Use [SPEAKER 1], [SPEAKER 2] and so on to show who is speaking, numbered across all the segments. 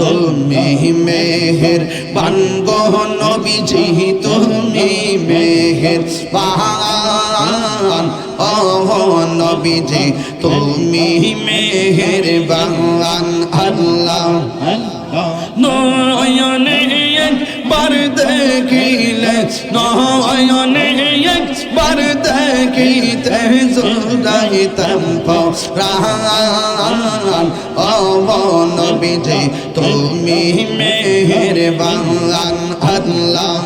[SPEAKER 1] তুমি মেহের বানগহ নবীজি তুমি মেহের বান ও নবীজি তুমি মেহের বান, আল্লাহ নয়নে একবার দেখিলে, নয়নে একবার জোড়াইতাম প্রাণ ও নবীজি তুমি মেহেরবান, আল্লাহ।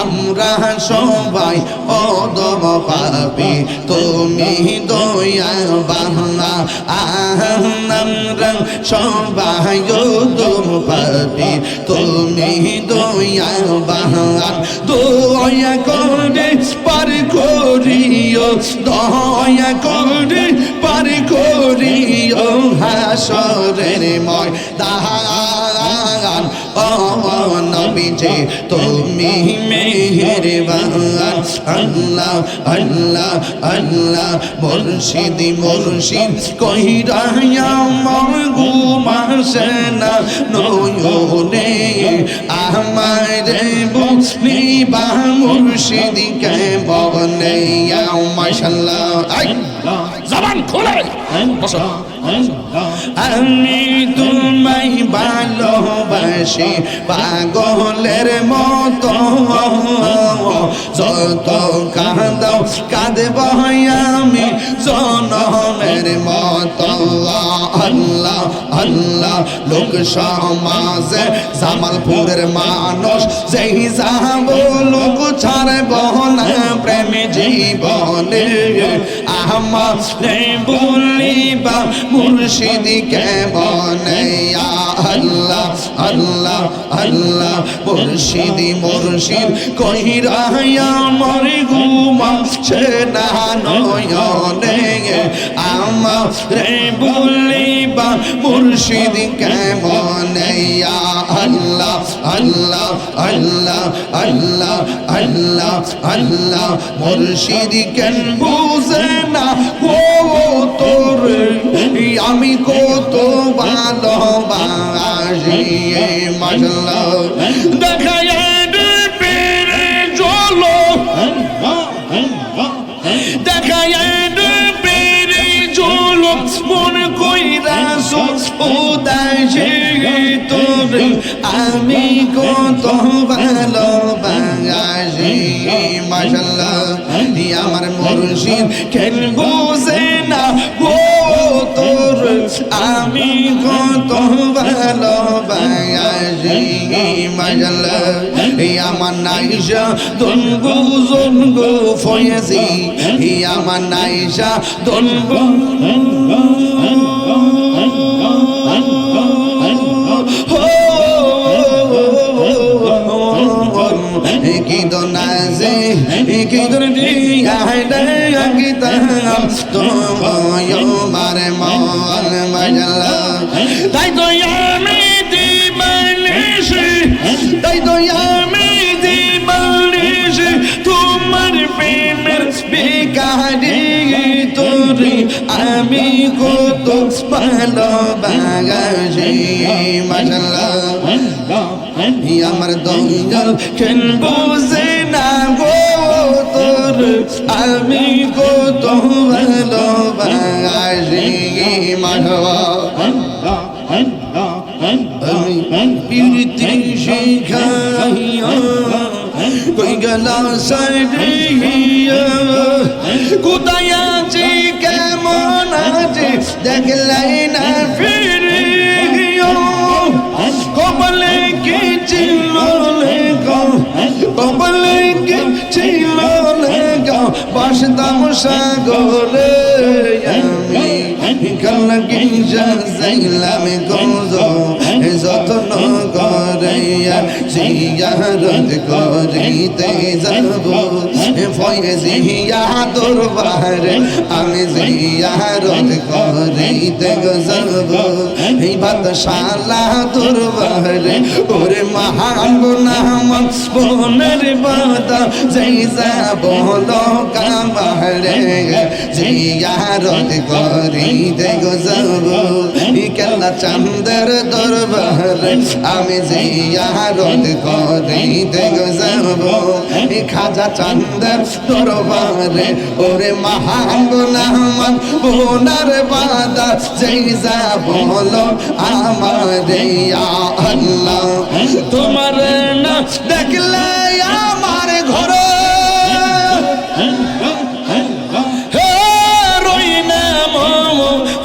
[SPEAKER 1] আমরা সবাই অদম পাপি, তুমি দয়া বাংলা আমরা সবাই অদম পাপি, তুমি দয়া বাংলা দয়া দয়া করে পার করিও হাসরের ময়। দাহান ও নবীজি তুমি মেহেরবান। আল্লাহ আল্লাহ আল্লাহ, মুর্শিদ মুর্শিদ কইরা আমার ঘুমাসে না নয়নে আমার বুঝলি মুর্শিদি কে বনে মাশাল্লাহ
[SPEAKER 2] জবান খুলে। বসো।
[SPEAKER 1] আমি তোমায় ভালোবাসি, পাগলের মতো। যত কাঁদাও, কাঁদব আমি জনমের মতো। আল্লাহ আল্লাহ, লোক সমাজে জামালপুরের মানুষ, যেই যাব লোক ছাড়ব না, প্রেম জীবনে। আমার বলিবা মুর্শিদি কেমনে? আল্লাহ আল্লাহ আল্লাহ, মুর্শিদি, মুর্শিদ, কহিরা আমার ঘুমা সে না নয়নে। আমার বলিবা মুর্শিদি কেমনে? আল্লাহ আল্লাহ আল্লাহ আল্লাহ আল্লাহ আল্লাহ। মুর্শিদ কেন বুঝে না ও তোর? আমি কত ভালোবাসি মাশাল্লাহ দেখায় পেরে চলো দেখায় পেরে চলো মন কইরা উদাসী তোর। আমি কত ভালোবাসি মাশাল্লাহ আমার মুর্শিদ কেন বুঝে না গো তোর আমি কত ভালোবাসি মাশাল্লাহ আমার নাইশা দনগু জনগু ফয়েছি আমার নাইশা দনগু কি দোনাজে কি দোর দিয়া দিয়া কি তাম তোমায় মারে মন মজলা তাই তো তাই তো তোমার প্রেমের বেকারি তোরে আমি কত ভালোবাসি মাশাল্লাহ আমার দঙ্গল কেন বুঝে না গো তোর? আমি কত ভালোবাসি মাধবা। আমি প্রীতি শিখাইয়া কই গেলা সারিয়া কোথায় আছি, কেমন আছে? দেখলাই না ফিরে। কি ছিল লেগো কবলে কি ছিল লেগো বাসতাম সাগরে আমি। কান্না কি যাইলাম গোজ যত্ন করে জিয়ারত করিতে যাব। ফয়েজিয়া দরবারে, আমি জিয়ারত করিতে যাব। এই বাদশালা দরবারে, ওরে মহান নাম বাদা, যেই যাব কামারে জিয়ারত করিতে যাব। কেল্লা চান্দের দরবারে আমি জিয়ারত করিতে যাব। খাজা চান্দের দরবারে ওরে মহাঙ্গনামান বোনার বাদা। যেই যা বলো আমার আল্লাহ। তোমার না দেখলে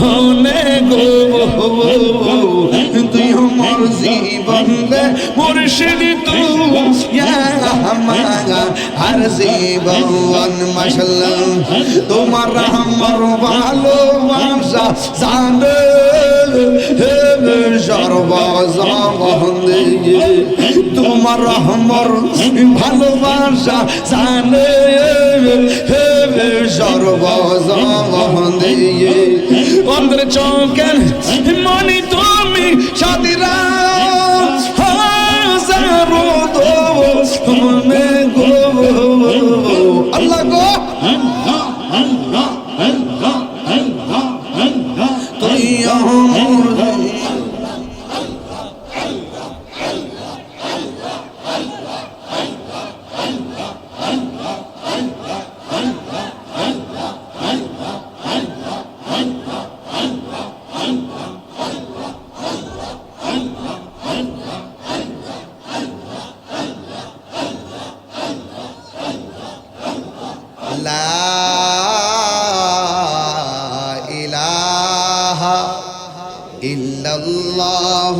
[SPEAKER 1] মনে গো, তুই মোর জীবন রে মুর্শিদ তু আর জীবন মাশাল্লাহ তোমার আমার ভালোবাসা জানে তোমার আমার ভালোবাসা জানে হে সর্বজগন দিয়ে। অন্তর চমকেন মনি তুমি সাদিরা হাজারো দো তুমি গো। ইল্লাল্লাহ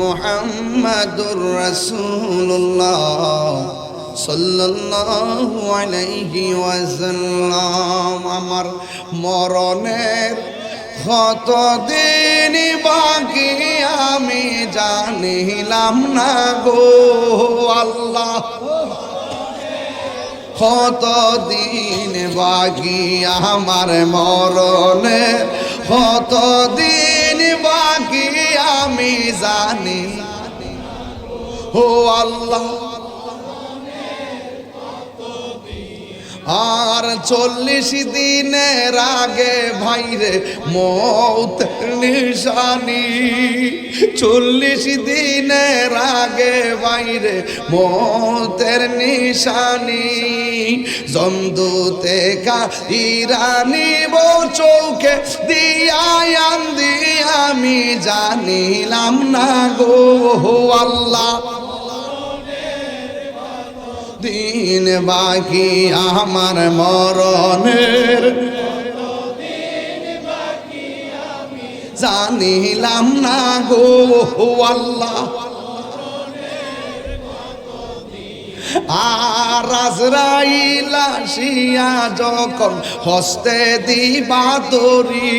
[SPEAKER 1] মুহাম্মাদুর রাসূলুল্লাহ সাল্লাল্লাহু আলাইহি ওয়াসাল্লাম। আমার মরণের কত দিন বাকি আমি জানিলাম না গো আল্লাহ। কত দিন বাকি আমার মরণের কত দিন বাকি আমি জানি। ও আল্লাহ আর চল্লিশ দিনের আগে ভাইরে মৌত নিশানি। চল্লিশ দিনের আগে বাইরে মৌতের নিশানি। জমদুতে কা ইরানি বউ চৌকে দিয়ায়ান দিয়ে আমি জানিলাম না গো আল্লাহ। দিন বাকি আমার মরণের জানিলাম না গো আল্লাহ। আর আজরাইল যখন হস্তে দিবা তরি